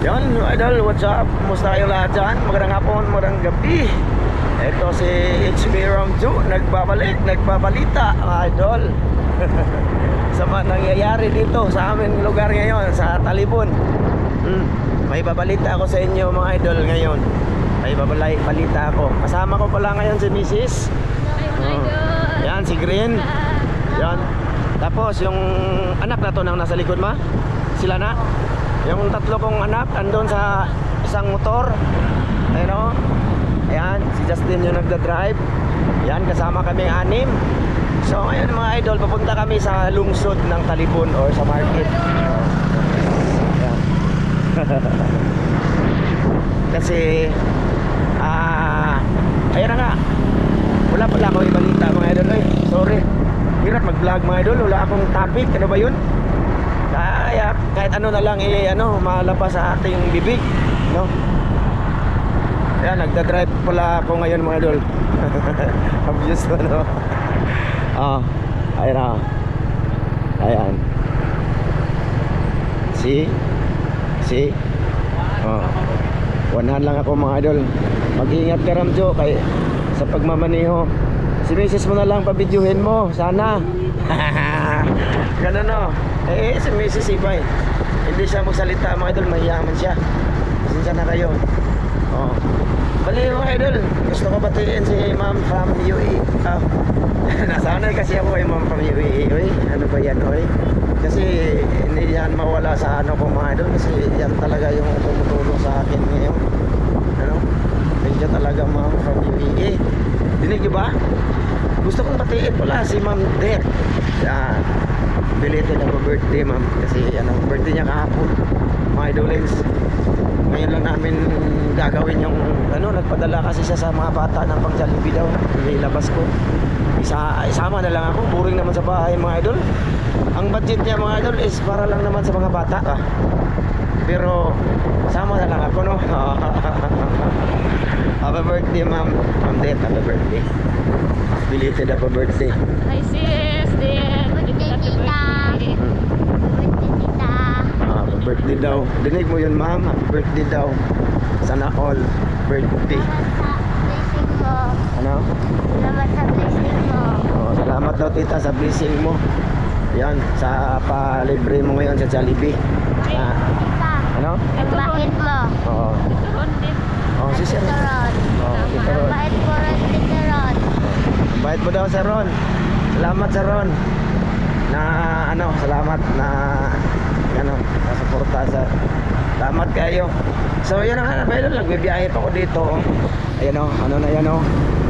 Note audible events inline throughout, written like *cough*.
Yan, idol, what's up? Kumusta kayo lahat dyan? Magandang hapon, magandang gabi. Ito si HB 2, nagbabalik, nagbabalita, mga idol. *laughs* sa mga nangyayari dito sa aming lugar ngayon, sa Talibon. Hmm. May babalita ako sa inyo, mga idol, ngayon. May babalay, balita ako. Kasama ko pala ngayon si Mrs. Oh. Yan, si Green. Yan. Tapos yung anak na to nang nasa likod ma, sila na. Yung tatlo kong anak andun sa isang motor. Ayun o. Ayan, si Justin yung nagda-drive. Yan, kasama kami anim. So ngayon mga idol, papunta kami sa lungsod ng Talibon or sa market. Ayan. *laughs* Kasi ah ayun na nga. Wala pala ako ibalita mga idol. Ay, sorry. Hirap mag-vlog mga idol. Wala akong topic. Ano ba yun? Kahit ano na lang eh, ano, malabas sa ating bibig. No? Ayan, nagda-drive pala ako ngayon mga idol. *laughs* Obvious na, no? *laughs* Ah, ayun na. Ayan. See? See? Oh. One lang ako mga idol. Mag-ingat ka Ramjo kay sa pagmamaniho. Si misis mo na lang pabidyuhin mo, sana. *laughs* Ganun no. Eh, si misis iba eh. Hindi siya magsalita mga idol, mahiyaman siya. Pasensya na kayo. Oh. Bali mga idol, gusto ko batiin si ma'am from UAE. Ah, *laughs* nasanay kasi ako kay ma'am from UAE. Oy, ano ba yan, oy? Kasi hindi yan mawala sa ano ko mga idol kasi yan talaga yung tumutulong sa akin ngayon. Ano? Medyo talaga ma'am from UAE. Dinig ba? Gusto kong batiin pala si Ma'am Det. Yan. Belated ako birthday ma'am kasi ano, birthday niya kahapon. Mga idolings. Ngayon lang namin gagawin yung ano, nagpadala kasi siya sa mga bata ng pang Jollibee daw. Ilabas ko. Isa, isama na lang ako. Boring naman sa bahay mga idol. Ang budget niya mga idol is para lang naman sa mga bata ah. Pero sama na lang ako no. *laughs* happy birthday ma'am. Ma'am Det, happy birthday. Belated happy birthday. Hi sis, din. Magiging happy birthday. Tita. Ah, happy birthday daw. Dinig mo yun ma'am, happy birthday daw. Sana all birthday. Ano? Salamat sa blessing mo. Oh, salamat daw tita sa blessing mo. Yan, sa palibre mo ngayon sa Jollibee. Ah, Tita, ano? ang bait mo. Oo. Din. Oh, si Sir. Oh, Ron. Bait mo rin, Tito Ron. Bait mo daw sa Ron. Salamat sa Ron. Na ano, salamat na ano, na suporta sa Salamat kayo. So, yun ang ano, lang nagbibiyahe pa ako dito. oh. Ayan o, ano na yan o.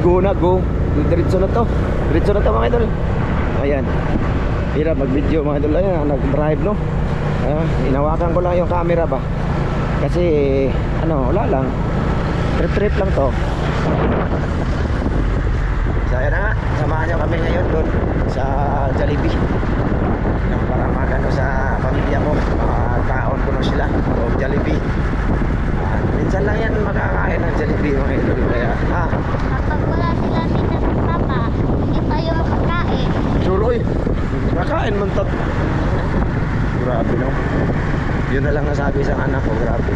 Go na, go. Diretso na to. Diretso na to mga idol. Ayan. Hirap mag-video mga idol. Ayan, nag-drive no. Ayan, inawakan ko lang yung camera ba. Kasi, ano, wala lang. Trip-trip lang to. So ayan na nga, samahan nyo kami ngayon doon sa Jollibee. Yung para magano sa pamilya ko, makakaon ko na sila o Jollibee. Ah, minsan lang yan makakain ng Jollibee mga idol. Kaya, ah, Kapag wala sila dito sa papa, ito yung kakain. suloy, kakain man tat. Grabe no. Yun na lang nasabi sa anak ko, grabe.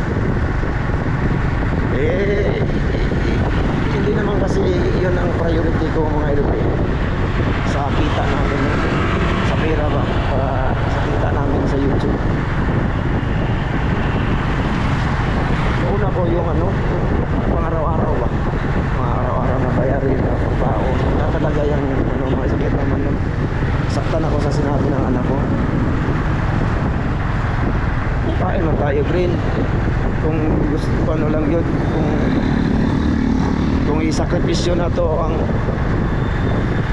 Eh, hindi naman kasi yun ang priority ko mga idol eh. Sa kita namin, sa pera ba, para sa kita namin sa YouTube. Una ko yung ano, pang araw-araw ba? Mga araw-araw na bayarin na pagbaon. Na talaga yung ano, mga sakit naman nun. Saktan ako sa sinabi ng anak ko. Kain man tayo green. Kung gusto ko ano lang yun, kung kung isakripisyo na to ang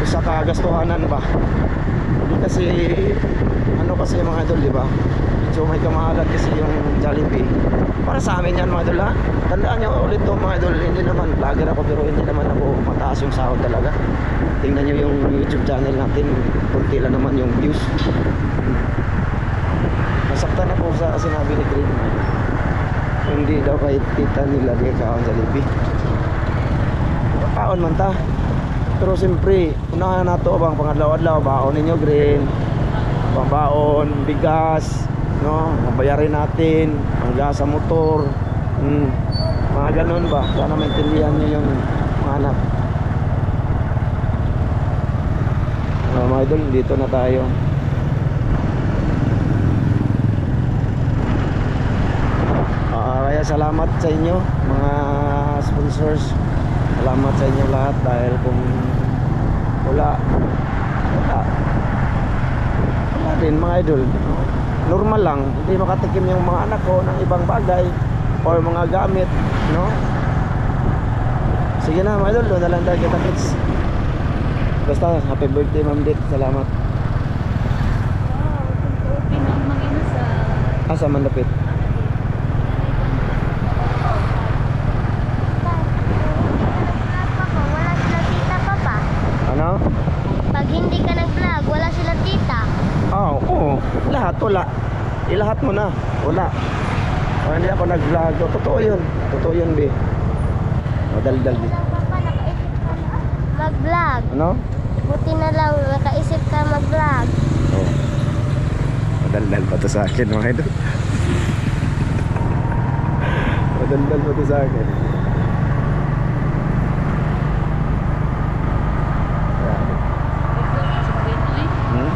sa kagastuhanan ba? Kasi ano kasi mga idol di ba? So may kamahalan kasi yung Jollibee. Para sa amin yan mga idol ha? Tandaan nyo ulit to mga idol hindi naman vlogger ako pero hindi naman ako mataas yung sahod talaga. Tingnan nyo yung youtube channel natin kunti lang naman yung views. Nasaktan ako sa sinabi ni Green. Hindi daw kay tita nila di kaon Jollibee kaon man ta pero siyempre unahan na to bang pangadlaw-adlaw baon ninyo green pambaon bigas no? Mabayarin natin, ang gas sa motor, mm, mga ganun ba? Sana maintindihan niyo yung mga anak. Uh, mga idol, dito na tayo. Ah, kaya salamat sa inyo mga sponsors. Salamat sa inyo lahat dahil kung wala wala wala din mga idol. Normal lang, hindi makatikim yung mga anak ko ng ibang bagay or mga gamit, no? Sige na mga idol, doon na lang tayo kita kits. Basta happy birthday Ma'am Dit, salamat. Pinang mag-ina sa... Asa man lapit? Papa, wala sila tita, Papa. Ano? Pag hindi ka nag-vlog, wala sila tita. Ah, oo. Lahat wala. Ilahat mo na. Wala. Oh, hindi ako nag-vlog. Oh, totoo yun. Totoo yun, be. Oh, dal-dal, be. Na mag-vlog. Ano? Buti na lang, nakaisip ka mag-vlog. Oh. Madaldal pa to sa akin, mga idol. *laughs* Madaldal pa to sa akin. Ayan. Hmm?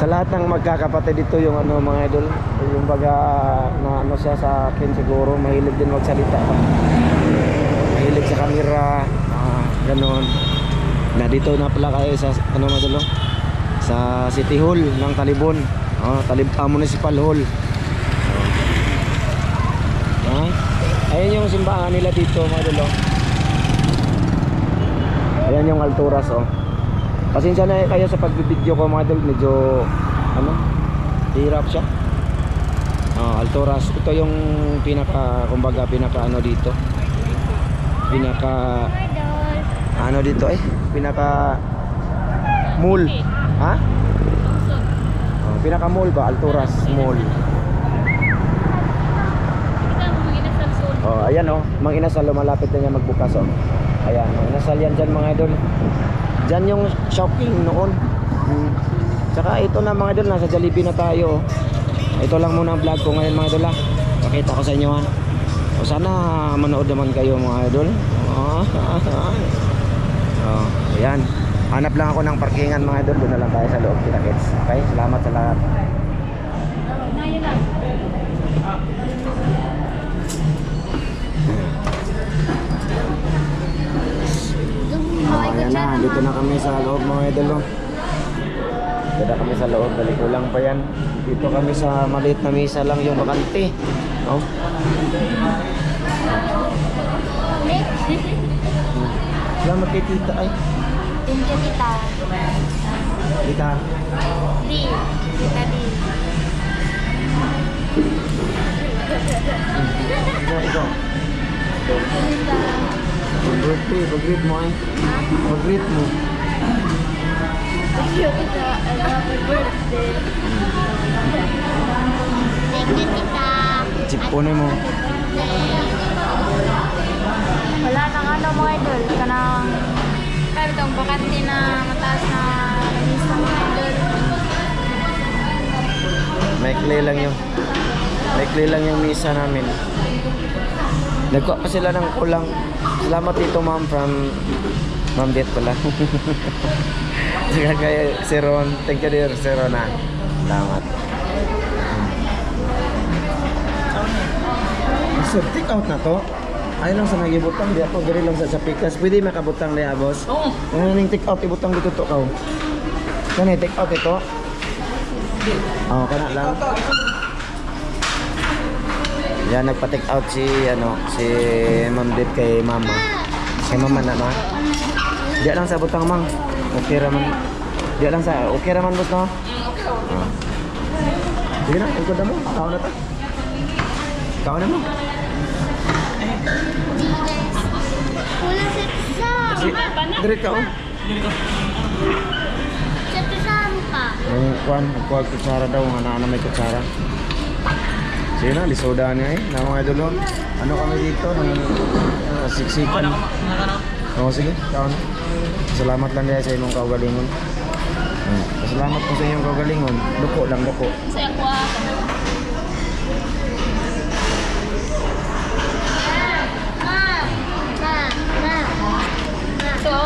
Sa lahat ng magkakapatid dito yung ano mga idol, yung baga na ano siya sa akin siguro, mahilig din magsalita. Mahilig sa camera, ah, ganon. Na dito na pala kayo sa ano mga sa City Hall ng Talibon. Oh, Talib ah, Municipal Hall. Ah, ayun yung simbahan nila dito mga idol. Ayan yung alturas oh. Pasensya na kayo sa pagbibideo ko mga idol, medyo ano, hirap siya. Oh, Alturas, ito yung pinaka kumbaga pinaka ano dito. Pinaka ano dito eh, pinaka mall. Ha? Oh, pinaka mall ba? Alturas Mall. Oh, ayan oh, Mang Inasal lumalapit na niya magbukas oh. Ayan, Mang Inasal yan dyan mga idol. Dyan yung shopping noon. Hmm. Tsaka ito na mga idol, nasa Jollibee na tayo. oh. Ito lang muna ang vlog ko ngayon mga idol ha. Pakita ko sa inyo ha. O sana manood naman kayo mga idol. Oh, *laughs* oh, ayan. Hanap lang ako ng parkingan mga idol. Doon na lang tayo sa loob kita. Okay, salamat sa lahat. Na yun lang. Oh, ayan na, dito na kami sa loob mga idol. oh. Dito na kami sa loob, balik ko lang pa yan. Dito kami sa maliit na misa lang yung bakante. Oh. *laughs* Salamat kay tita ay. Thank you, tita. Tita. Di. Tita Di. Ikaw, ikaw. Tita. Mag-birthday, mag-greet mo ay. Mag-greet mo. Thank you, tita. Happy birthday. Thank you, tita. Chipunin mo. Wala nang ano mga idol. Kanang kaya itong bakante na mataas na lamisa mga idol. Maikli lang yung Maikli lang yung misa namin. Nagkuha pa sila ng kulang. Salamat dito ma'am from Ma'am Det pala. *laughs* Saka kay si Ron. Thank you dear si Ron ah. Salamat. Sir, take out na to. Ay lang sa nagibutang di ako diri lang sa sa pikas. Pwede makabutang niya boss. Oo. Ano ning take out ibutang dito to kaw. Kani take out ito. Oh, kana lang. Yan nagpa-take out si ano si Ma'am Dit kay Mama. Kay Mama na ma. Diya lang sa butang mang. Okay raman. Diya lang sa okay raman boss no. Ah. Sige na, ikot na mo. Kao na ta. Kao na mo. Wala si. Si, dire ka oh. Si Sam pa. Yung kuan, kuha kutsara daw, nga na may kutsara. Sige na, lisoda niya eh, na mga idolo. Ano kami dito, ng uh, siksikan. Oo, sige, kaon. Salamat lang dahil sa imong kaugalingon. Hmm. Salamat po sa inyong kagalingon. Luko lang, luko. Sa ako ah. So,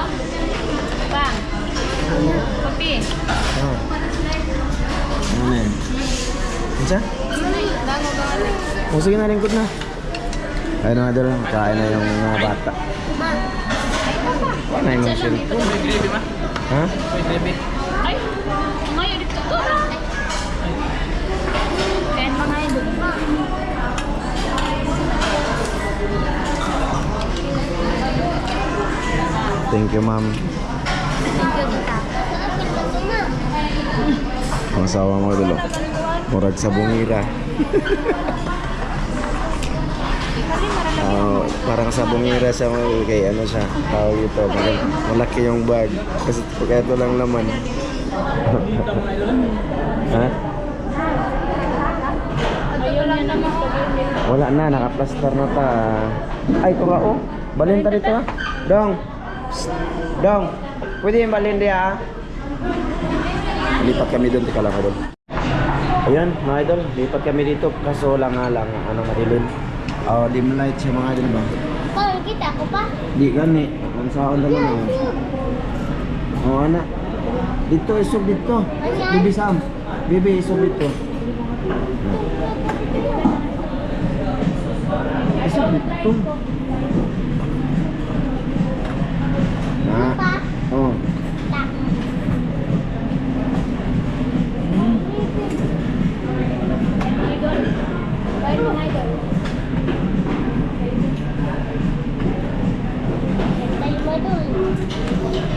bang. Kopi. Oh. Isa? O sige na, lingkod na. Ayun na doon, kain na yung mga bata. Ano yung mga cellphone? Ha? Ay, ngayon dito to. Kain. Thank you, ma'am. Thank you, tita. Ang asawa mo dulo. Murag sa bungira. Ah, parang sa bungira siya kay ano siya. Tawag ito. Mal- Malaki yung bag. Kasi kaya ito lang laman. *laughs* ha? Wala na, nakaplaster na ta. Ay, ito nga oh. Balin ta dito ha. Dong. Psst. Dong. Pwede yung balin diya ha. Lipat kami doon, tika lang doon. Ayan, mga idol, lipat kami dito. Kaso lang nga lang, ano madilim. Oh, dim light siya mga idol ba? Paul, kita ko pa. Di gani. Ang saon naman oh. Oh, anak. Dito, isog dito. Bibi Sam. Bibi, isog dito. Isog dito. Na. Oh. Kain mga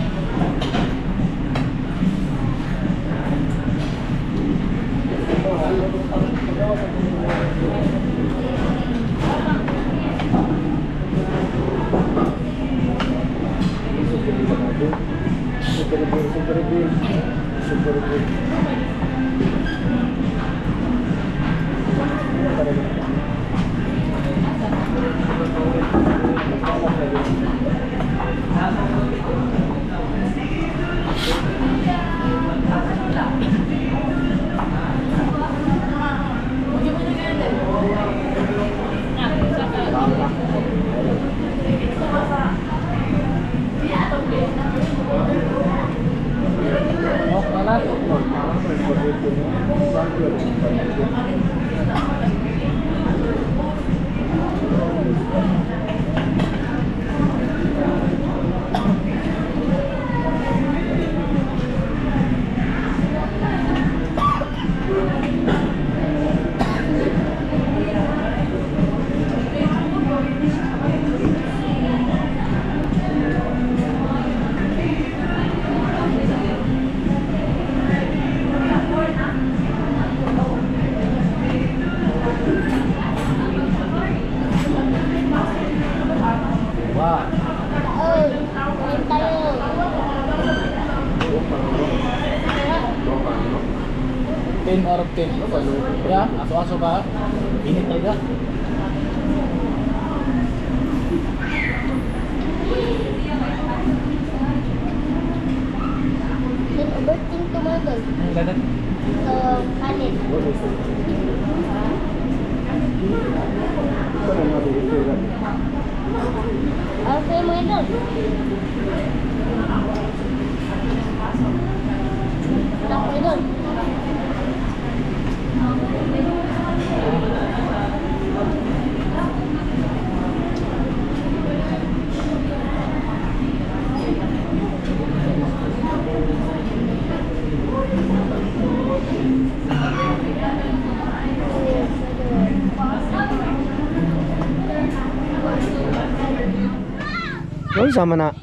Ano sama na?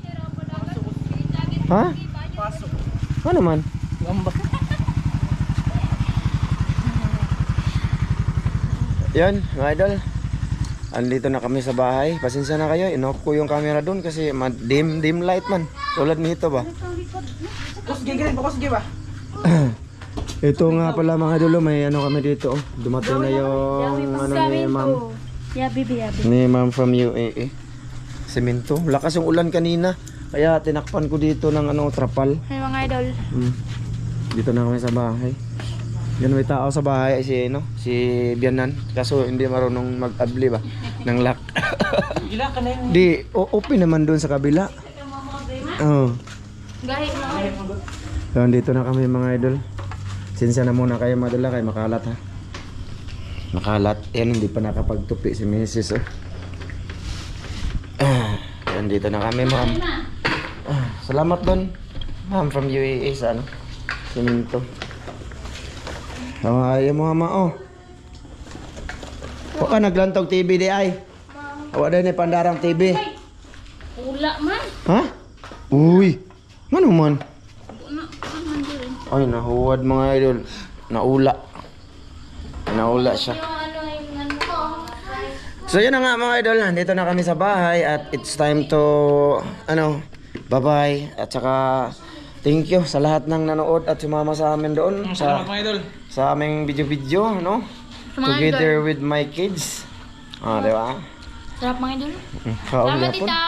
Ha? Ano man? Gambak. Yan, mga idol. Andito na kami sa bahay. Pasensya na kayo. Inoff ko yung camera doon kasi dim, dim light man. Tulad nito ba? *clears throat* Ito nga pala mga idol, may ano kami dito. Oh. Dumating na yung ano ni ma'am. Ya, bibi, ya, Ni ma'am from UAE. Semento. Lakas yung ulan kanina. Kaya tinakpan ko dito ng ano, trapal. Hey, mga idol. Hmm. Dito na kami sa bahay. Yan may tao sa bahay si no, si Bianan. Kaso hindi marunong mag-abli ba ng lock. *laughs* Gila ka na yun. Di, open naman doon sa kabila. Oh. Gahit mo. So, dito na kami mga idol. Sinsya na muna kayo madala kay makalat ha. Makalat. Yan, hindi pa nakapagtupi si Mrs. Oh. Ah, yan, dito na kami ma'am. Ah, salamat doon. Ma'am from UAE sa ano? Siminto. Ayaw mo ama oh. O ka naglantog TV di ay. Awa din pandarang TV. Ula man. Ha? Uy. Ano man? Ay, nahuwad mga idol. Naula. Naula siya. Yung ano yung ano ko. So yun na nga mga idol, nandito na kami sa bahay at it's time to, ano, bye-bye. At saka, thank you sa lahat ng nanood at sumama sa amin doon Salamat sa, mga idol. sa aming video-video, no? Mga Together with my kids. Ah, di ba? Sarap mga idol. Mm, Salamat tita.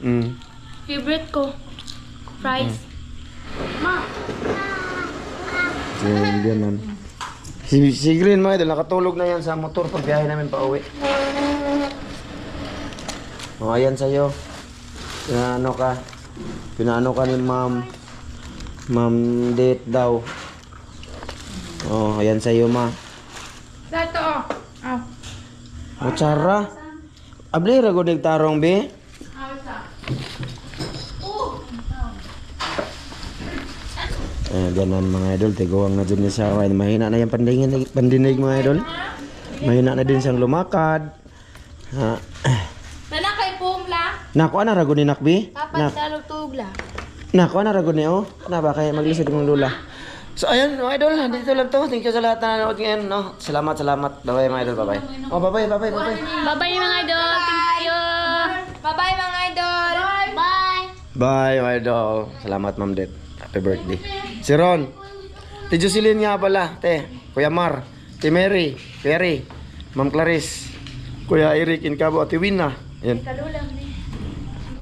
Mm. Favorite ko. Fries. Ma. Si ganun. Si, si Green mga idol, nakatulog na yan sa motor pag biyahe namin pa uwi. O, ayan sa'yo. Pinaano ka? Pinaano ka ni ma'am? Ma'am date daw. Oh, ayan sa'yo ma. Dato oh. Oh. O, tsara. Abli, rago tarong be. Eh, ganun mga idol, tiguang na dun niya siya. Ay, mahina na yung pandinig, pandinig mga idol. Mahina na din siyang lumakad. Ha. Kay. Nako, ana rago ni Nakbi? Dapat Nak, sa tugla. nako, ana rago ni oh. Na ba kaya maglisod mong lula? So ayun mga idol, dito lang to. Thank you sa lahat na nanood ngayon, no. Salamat, salamat. Bye-bye mga idol, bye-bye. Oh, bye-bye, bye-bye, bye-bye. Bye-bye mga idol. Thank you. Bye-bye mga idol. Bye. Bye, mga idol. Salamat, Ma'am Det. Happy birthday. Si Ron. Ti Jocelyn nga pala, te. Kuya Mar. Ti Mary. Perry. Ma'am Clarice. Kuya Eric Incabo. Ti Wina. Yan. Kalulang.